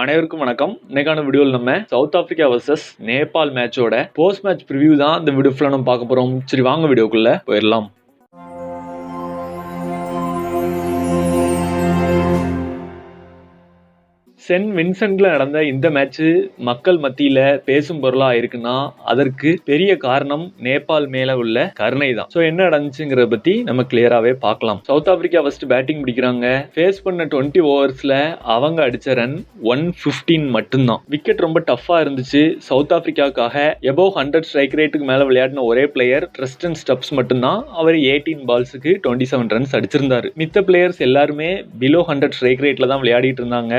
அனைவருக்கும் வணக்கம். இன்னைக்கான வீடியோவில் நம்ம சவுத் ஆப்பிரிக்கா வர்சஸ் நேபாள் மேட்சோட போஸ்ட் மேட்ச் ப்ரிவியூ தான் இந்த வீடியோ ஃபுல்லாக நம்ம பார்க்க போகிறோம் சரி வாங்க வீடியோக்குள்ளே போயிடலாம். சென்ட் வின்சென்ட்ல நடந்த இந்த மேட்ச் மக்கள் மத்தியில பேசும் பொருளா இருக்குன்னா அதற்கு பெரிய காரணம் நேபாள் மேல உள்ள கருணை தான். ஸோ என்ன நடந்துச்சுங்கிறத பத்தி நம்ம கிளியராகவே பார்க்கலாம். சவுத் ஆப்பிரிக்கா ஃபர்ஸ்ட் பேட்டிங் பிடிக்கிறாங்க. ஃபேஸ் பண்ண டுவெண்ட்டி ஓவர்ஸ்ல அவங்க அடிச்ச ரன் ஒன் ஃபிஃப்டீன் மட்டும்தான். விக்கெட் ரொம்ப டஃபா இருந்துச்சு. சவுத் ஆப்பிரிக்காவுக்காக எபோ ஹண்ட்ரட் ஸ்ட்ரைக் ரேட்டுக்கு மேல விளையாடின ஒரே பிளேயர் ட்ரஸ்டன் ஸ்டப்ஸ் மட்டும்தான். அவர் எயிட்டீன் பால்ஸுக்கு டுவெண்ட்டி செவன் ரன்ஸ் அடிச்சிருந்தாரு. மித்த பிளேயர்ஸ் எல்லாருமே பிலோ ஹண்ட்ரட் ஸ்ட்ரைக் ரேட்ல தான் விளையாடிட்டு இருந்தாங்க.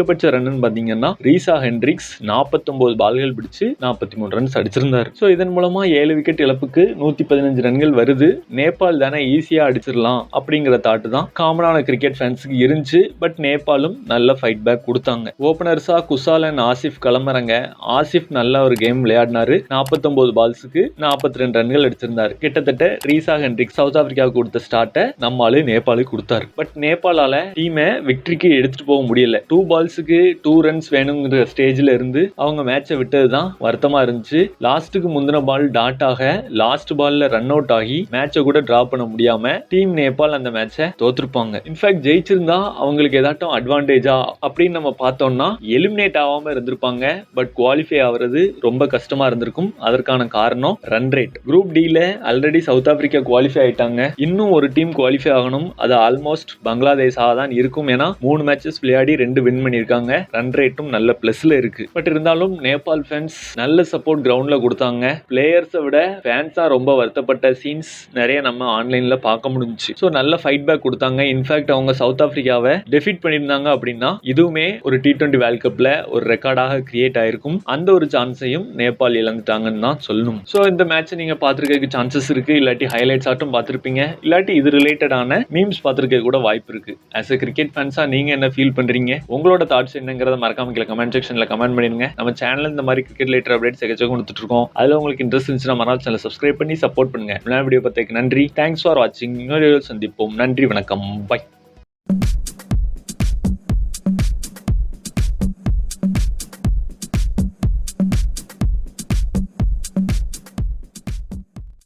அதிகபட்ச ரன்னு பாத்தீங்கன்னா ரீசா ஹென்ட்ரிக்ஸ் நாற்பத்தொம்போது பால்கள் பிடிச்சு நாற்பத்தி மூணு ரன்ஸ் அடிச்சிருந்தாரு. ஸோ இதன் மூலமா ஏழு விக்கெட் இழப்புக்கு நூத்தி பதினஞ்சு ரன்கள் வருது. நேபாள் தானே ஈஸியா அடிச்சிடலாம் அப்படிங்கிற தாட்டு தான் காமனான கிரிக்கெட் ஃபேன்ஸுக்கு இருந்துச்சு. பட் நேபாளும் நல்ல ஃபைட் பேக் கொடுத்தாங்க. ஓபனர்ஸா குசால் அண்ட் ஆசிஃப் கிளம்புறாங்க. ஆசிஃப் நல்ல ஒரு கேம் விளையாடினாரு. நாற்பத்தொம்போது பால்ஸுக்கு நாற்பத்தி ரெண்டு ரன்கள் அடிச்சிருந்தாரு. கிட்டத்தட்ட ரீசா ஹென்ரிக்ஸ் சவுத் ஆப்பிரிக்காவுக்கு கொடுத்த ஸ்டார்ட்டை நம்ம நேபாளுக்கு கொடுத்தாரு. பட் நேபாளால டீமை விக்டரிக்கு எடுத்துட்டு போக முடியல. டூ பால் பால்ஸுக்கு டூ ரன்ஸ் வேணுங்கிற ஸ்டேஜில் இருந்து அவங்க மேட்சை விட்டது தான் வருத்தமாக இருந்துச்சு. லாஸ்ட்டுக்கு முந்தின பால் டாட் ஆக லாஸ்ட் பால்ல ரன் அவுட் ஆகி மேட்சை கூட ட்ரா பண்ண முடியாமல் டீம் நேபாள் அந்த மேட்சை தோற்றுருப்பாங்க இன்ஃபேக்ட் ஜெயிச்சிருந்தா அவங்களுக்கு ஏதாட்டும் அட்வான்டேஜா அப்படின்னு நம்ம பார்த்தோம்னா எலிமினேட் ஆகாமல் இருந்திருப்பாங்க. பட் குவாலிஃபை ஆகுறது ரொம்ப கஷ்டமாக இருந்திருக்கும். அதற்கான காரணம் ரன் ரேட் குரூப் டியில் ஆல்ரெடி சவுத் ஆப்பிரிக்கா குவாலிஃபை ஆயிட்டாங்க. இன்னும் ஒரு டீம் குவாலிஃபை ஆகணும். அது ஆல்மோஸ்ட் பங்களாதேஷாக தான் இருக்கும். ஏன்னா மூணு மேட்சஸ் விளையாடி ரெண்டு வின் பண்ணியிருக்காங்க. ரன் ரேட்டும் நல்ல பிளஸ்ல இருக்கு. பட் இருந்தாலும் நேபாள் ஃபேன்ஸ் நல்ல சப்போர்ட் கிரவுண்ட்ல கொடுத்தாங்க. பிளேயர்ஸை விட ஃபேன்ஸா ரொம்ப வருத்தப்பட்ட சீன்ஸ் நிறைய நம்ம ஆன்லைன்ல பார்க்க முடிஞ்சுச்சு. ஸோ நல்ல ஃபைட் பேக் கொடுத்தாங்க. இன்ஃபேக்ட் அவங்க சவுத் ஆப்பிரிக்காவை டெஃபிட் பண்ணியிருந்தாங்க அப்படின்னா இதுவுமே ஒரு டி டுவெண்ட்டி வேர்ல்ட் கப்ல ஒரு ரெக்கார்டாக கிரியேட் ஆயிருக்கும். அந்த ஒரு சான்ஸையும் நேபாள் இழந்துட்டாங்கன்னு தான் சொல்லணும். ஸோ இந்த மேட்சை நீங்க பார்த்துருக்க சான்சஸ் இருக்கு. இல்லாட்டி ஹைலைட்ஸ் ஆட்டும் பார்த்துருப்பீங்க. இல்லாட்டி இது ரிலேட்டடான மீம்ஸ் பார்த்துருக்க கூட வாய்ப்பு இருக்கு. ஆஸ் அ கிரிக்கெட் ஃபேன்ஸா நீங்க என்ன ஃபீல் பண்றீங்க? உங்களோட தாட்ஸ் என்னங்கிறத மறக்காம கீழே கமெண்ட் செக்ஷன்ல கமெண்ட் பண்ணிடுங்க. நம்ம சேனல் இந்த மாதிரி கிரிக்கெட் ரிலேட்டட் அப்டேட்ஸ் எக்கச்சக்கம் கொடுத்துட்டு இருக்கோம். அதுல உங்களுக்கு இன்ட்ரெஸ்ட் இருந்துச்சுன்னா மறுநாள் சேனல் சப்ஸ்கிரைப் பண்ணி சப்போர்ட் பண்ணுங்க. வீடியோ பத்திக்கு நன்றி. தேங்க்ஸ் ஃபார் வாட்சிங் இன்னொரு சந்திப்போம். நன்றி வணக்கம். பை